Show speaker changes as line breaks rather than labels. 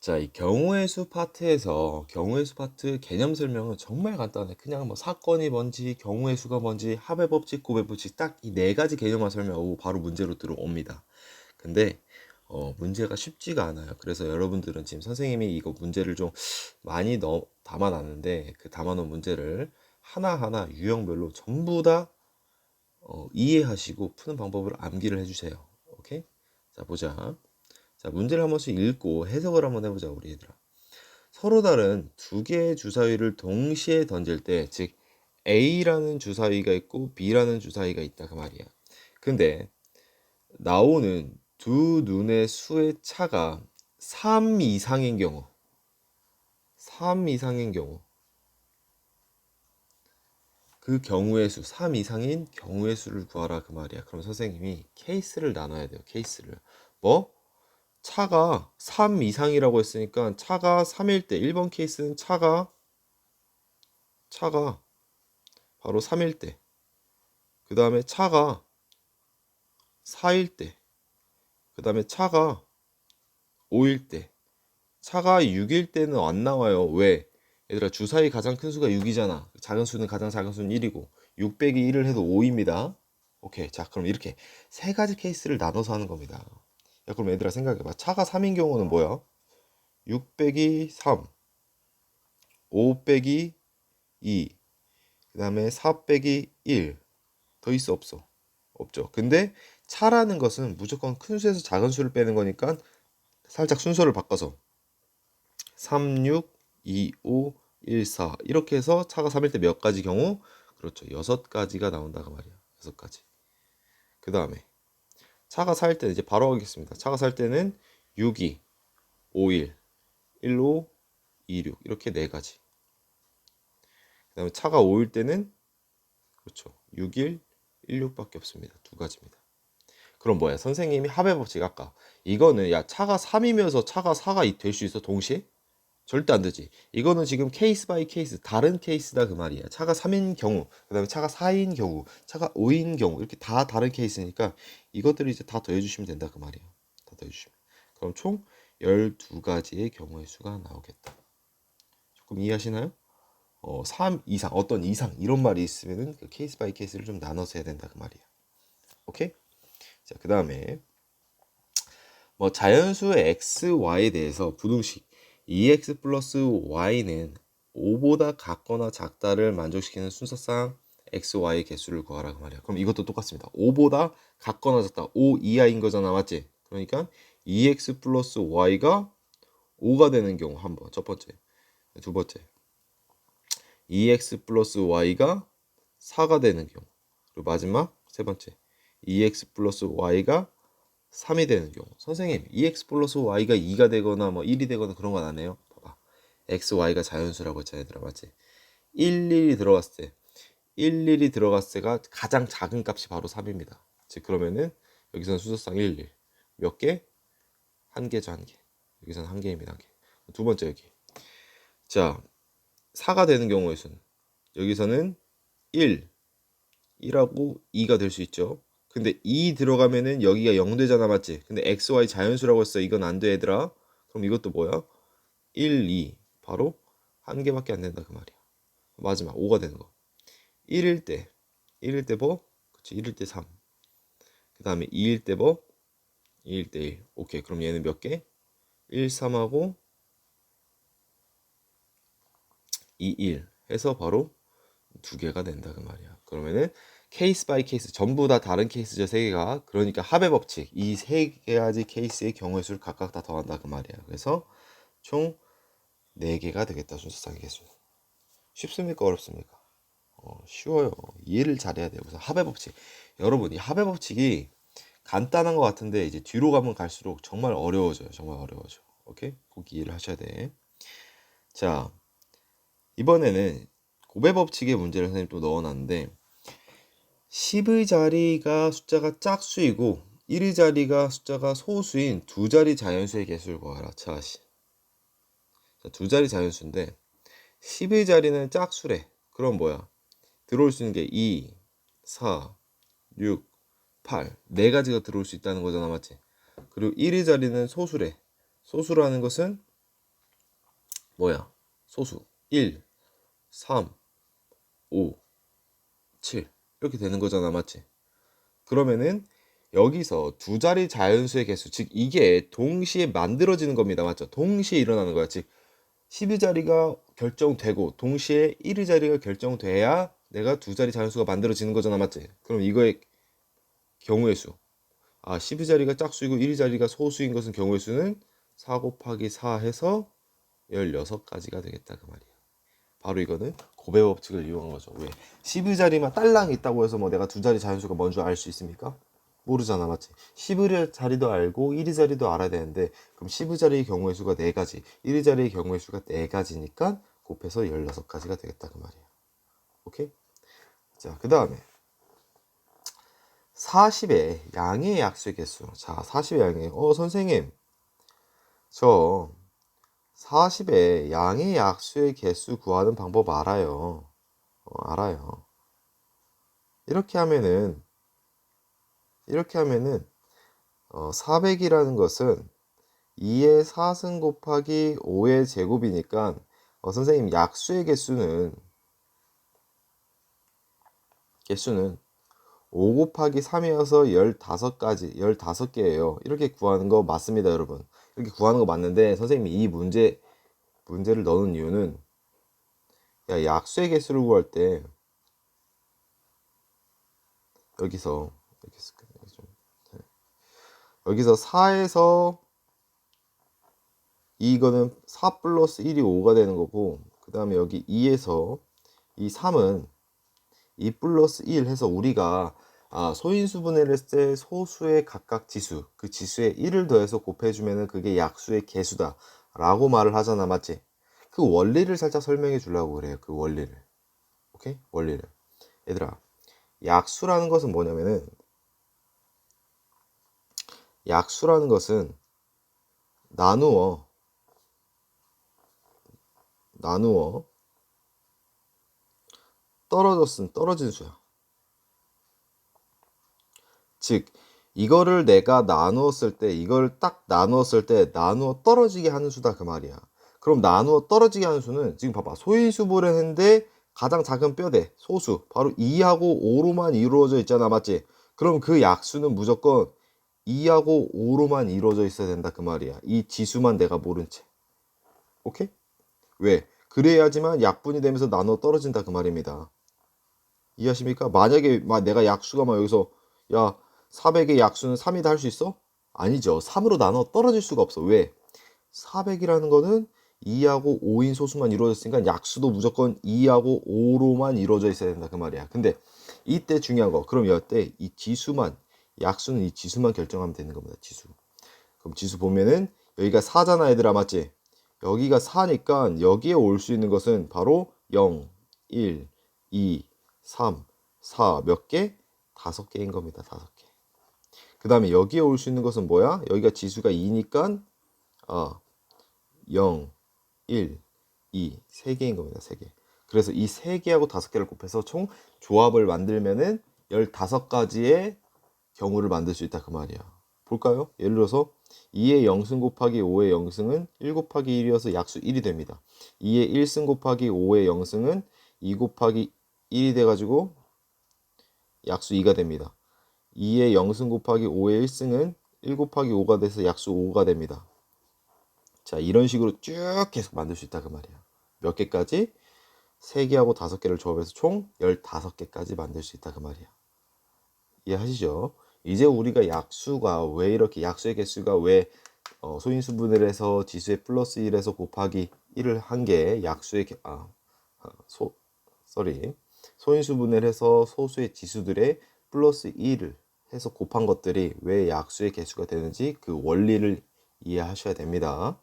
자, 이 경우의 수 파트에서 경우의 수 파트 개념 설명은 정말 간단해. 그냥 뭐 사건이 뭔지, 경우의 수가 뭔지, 합의 법칙, 고배 법칙 딱 이 네 가지 개념만 설명하고 바로 문제로 들어옵니다. 근데 어, 문제가 쉽지가 않아요. 그래서 여러분들은 지금 선생님이 이거 문제를 좀 많이 넣 담아놨는데 그 담아놓은 문제를 하나하나 유형별로 전부 다 어, 이해하시고 푸는 방법을 암기를 해주세요. 오케이? 자, 보자. 자, 문제를 한 번씩 읽고 해석을 한번 해보자, 우리 얘들아. 서로 다른 두 개의 주사위를 동시에 던질 때, 즉, A라는 주사위가 있고 B라는 주사위가 있다, 그 말이야. 근데, 나오는 두 눈의 수의 차가 3 이상인 경우, 3 이상인 경우, 그 경우의 수, 3 이상인 경우의 수를 구하라, 그 말이야. 그럼 선생님이 케이스를 나눠야 돼요, 케이스를. 뭐? 차가 3 이상이라고 했으니까 차가 3일 때 1번 케이스는 차가 차가 바로 3일 때. 그 다음에 차가 4일 때. 그 다음에 차가 5일 때. 차가 6일 때는 안 나와요. 왜? 얘들아 주사위 가장 큰 수가 6이잖아. 작은 수는 가장 작은 수는 1이고 6 빼기 1을 해도 5입니다. 오케이. 자, 그럼 이렇게 세 가지 케이스를 나눠서 하는 겁니다. 야, 그럼 얘들아 생각해봐. 차가 3인 경우는 뭐야? 6 빼기 3, 5 빼기 2, 그 다음에 4 빼기 1. 더 있어, 없어? 없죠. 근데 차라는 것은 무조건 큰 수에서 작은 수를 빼는 거니까 살짝 순서를 바꿔서 3, 6, 2, 5, 1, 4 이렇게 해서 차가 3일 때 몇 가지 경우? 그렇죠. 6가지가 나온다고 말이야. 6가지. 그 다음에 차가 살 때는 이제 바로 하겠습니다. 차가 살 때는 62, 51, 15, 26 이렇게 네 가지. 그다음에 차가 5일 때는 그렇죠. 61, 16밖에 없습니다. 두 가지입니다. 그럼 뭐야? 선생님이 합의 법칙 아까 이거는 야 차가 3이면서 차가 4가 될 수 있어 동시에? 절대 안 되지. 이거는 지금 케이스 바이 케이스 다른 케이스다 그 말이야. 차가 3인 경우, 그다음에 차가 4인 경우, 차가 5인 경우 이렇게 다 다른 케이스니까 이것들을 이제 다 더해 주시면 된다 그 말이야. 다 더해 주시면. 그럼 총 12가지의 경우의 수가 나오겠다. 조금 이해하시나요? 어, 3 이상, 어떤 이상 이런 말이 있으면은 그 케이스 바이 케이스를 좀 나눠서 해야 된다 그 말이야. 오케이? 자, 그다음에 뭐 자연수의 x, y에 대해서 부등식 2x 플러스 y는 5보다 같거나 작다를 만족시키는 순서상 x, y의 개수를 구하라 그 말이야. 그럼 이것도 똑같습니다. 5보다 같거나 작다. 5 이하인 거잖아, 맞지? 그러니까 2x 플러스 y가 5가 되는 경우 한 번, 첫 번째. 두 번째. 2x 플러스 y가 4가 되는 경우. 그리고 마지막 세 번째. 2x 플러스 y가 3이 되는 경우. 선생님 2x 플러스 y가 2가 되거나 뭐 1이 되거나 그런 건 안 해요? 봐봐. X, y가 자연수라고 했잖아 얘들아 맞지? 1, 1이 들어갔을 때 1, 1이 들어갔을 때가 가장 작은 값이 바로 3입니다. 즉 그러면은 여기서는 수소상 1, 1 몇 개? 한 개죠 한 개. 여기서는 한 개입니다 한 개 두 번째 여기. 자 4가 되는 경우의 수는 여기서는 1 1하고 2가 될 수 있죠 근데 2 들어가면은 여기가 0 되잖아 맞지? 근데 x, y 자연수라고 했어 이건 안 돼 얘들아 그럼 이것도 뭐야? 1, 2 바로 한 개밖에 안 된다 그 말이야 마지막 5가 되는 거 1일 때 1일 때 뭐? 그치 1일 때 3. 그 다음에 2일 때 뭐? 2일 때 1. 오케이 그럼 얘는 몇 개? 1, 3하고 2, 1 해서 바로 두 개가 된다 그 말이야 그러면은 케이스 바이 케이스 전부 다 다른 케이스죠 세 개가. 그러니까 합의 법칙 이 세 가지 케이스의 경우의 수를 각각 다 더한다 그 말이야 그래서 총 4개가 되겠다 순서상의 개수. 쉽습니까 어렵습니까? 어, 쉬워요. 이해를 잘해야 돼요. 그래서 합의 법칙. 여러분 이 합의 법칙이 간단한 것 같은데 이제 뒤로 가면 갈수록 정말 어려워져요. 정말 어려워져. 오케이? 꼭 이해를 하셔야 돼자 이번에는 고배 법칙의 문제를 선생님 또 넣어놨는데 10의 자리가 숫자가 짝수이고 1의 자리가 숫자가 소수인 두 자리 자연수의 개수를 구하라. 자, 두 자리 자연수인데 10의 자리는 짝수래. 그럼 뭐야? 들어올 수 있는 게 2, 4, 6, 8. 네 가지가 들어올 수 있다는 거잖아, 맞지? 그리고 1의 자리는 소수래. 소수라는 것은 뭐야? 소수 1, 3, 5, 7 이렇게 되는 거잖아, 맞지? 그러면은 여기서 두 자리 자연수의 개수, 즉 이게 동시에 만들어지는 겁니다, 맞죠? 동시에 일어나는 거야, 즉 12자리가 결정되고 동시에 1위 자리가 결정돼야 내가 두 자리 자연수가 만들어지는 거잖아, 맞지? 그럼 이거의 경우의 수. 아, 12자리가 짝수이고 1위 자리가 소수인 것은 경우의 수는 4 곱하기 4 해서 16가지가 되겠다 그 말이야. 바로 이거는 고배 법칙을 이용한 거죠. 왜? 12자리만 딸랑 있다고 해서 뭐 내가 두 자리 자연수가 뭔줄알수 있습니까? 모르잖아, 맞지? 10의 자리도 알고 1의 자리도 알아야 되는데 그럼 10의 자리의 경우의 수가 4가지, 1의 자리의 경우의 수가 4가지니까 곱해서 16가지가 되겠다 그 말이야. 오케이? 자, 그 다음에 40의 양의 약수의 개수. 자, 40의 양의 어 선생님 저 40의 양의 약수의 개수 구하는 방법 알아요. 어, 알아요. 이렇게 하면은 이렇게 하면은 어, 400이라는 것은 2의 4승 곱하기 5의 제곱이니까 어, 선생님 약수의 개수는 개수는 5 곱하기 3이어서 15가지, 15개예요. 이렇게 구하는 거 맞습니다, 여러분. 이렇게 구하는 거 맞는데 선생님이 이 문제 문제를 넣는 이유는 야, 약수의 개수를 구할 때 여기서 여기서 좀 네. 여기서 4에서 이거는 4 플러스 1이 5가 되는 거고 그 다음에 여기 2에서 이 3은 2 플러스 1 해서 우리가 아, 소인수 분해를 했을 때 소수의 각각 지수, 그 지수에 1을 더해서 곱해주면 그게 약수의 개수다. 라고 말을 하잖아, 맞지? 그 원리를 살짝 설명해 주려고 그래요, 그 원리를. 오케이? 원리를. 얘들아, 약수라는 것은 뭐냐면은, 약수라는 것은 나누어, 나누어, 떨어졌음, 떨어진 수야. 즉 이거를 내가 나누었을 때 이걸 딱 나누었을 때 나누어 떨어지게 하는 수다 그 말이야. 그럼 나누어 떨어지게 하는 수는 지금 봐봐 소인수분을 했는데 가장 작은 뼈대 소수 바로 2하고 5로만 이루어져 있잖아 맞지? 그럼 그 약수는 무조건 2하고 5로만 이루어져 있어야 된다 그 말이야. 이 지수만 내가 모른 채. 오케이? 왜? 그래야지만 약분이 되면서 나누어 떨어진다 그 말입니다. 이해하십니까? 만약에 막 내가 약수가 막 여기서 야 400의 약수는 3이다 할 수 있어? 아니죠. 3으로 나눠 떨어질 수가 없어. 왜? 400이라는 거는 2하고 5인 소수만 이루어졌으니까 약수도 무조건 2하고 5로만 이루어져 있어야 된다 그 말이야. 근데 이때 중요한 거 그럼 이때 이 지수만 약수는 이 지수만 결정하면 되는 겁니다. 지수. 그럼 지수 보면은 여기가 4잖아 얘들아 맞지? 여기가 4니까 여기에 올 수 있는 것은 바로 0, 1, 2, 3, 4 몇 개? 다섯 개인 겁니다. 다섯 개. 그 다음에 여기에 올 수 있는 것은 뭐야? 여기가 지수가 2니까 아, 0, 1, 2, 3개인 겁니다. 3개. 그래서 이 3개하고 5개를 곱해서 총 조합을 만들면은 15가지의 경우를 만들 수 있다 그 말이야. 볼까요? 예를 들어서 2의 0승 곱하기 5의 0승은 1 곱하기 1이어서 약수 1이 됩니다. 2의 1승 곱하기 5의 0승은 2 곱하기 1이 돼가지고 약수 2가 됩니다. 2의 0승 곱하기 5의 1승은 1 곱하기 5가 돼서 약수 5가 됩니다. 자, 이런 식으로 쭉 계속 만들 수 있다 그 말이야. 몇 개까지? 3개하고 5개를 조합해서 총 15개까지 만들 수 있다 그 말이야. 이해하시죠? 이제 우리가 약수가 왜 이렇게 약수의 개수가 왜 어, 소인수분을 해서 지수의 플러스 1에서 곱하기 1을 한 게 약수의 개, 아, 아, 소, 쏘리 소인수 분해를 해서 소수의 지수들의 플러스 1을 해서 곱한 것들이 왜 약수의 개수가 되는지 그 원리를 이해하셔야 됩니다.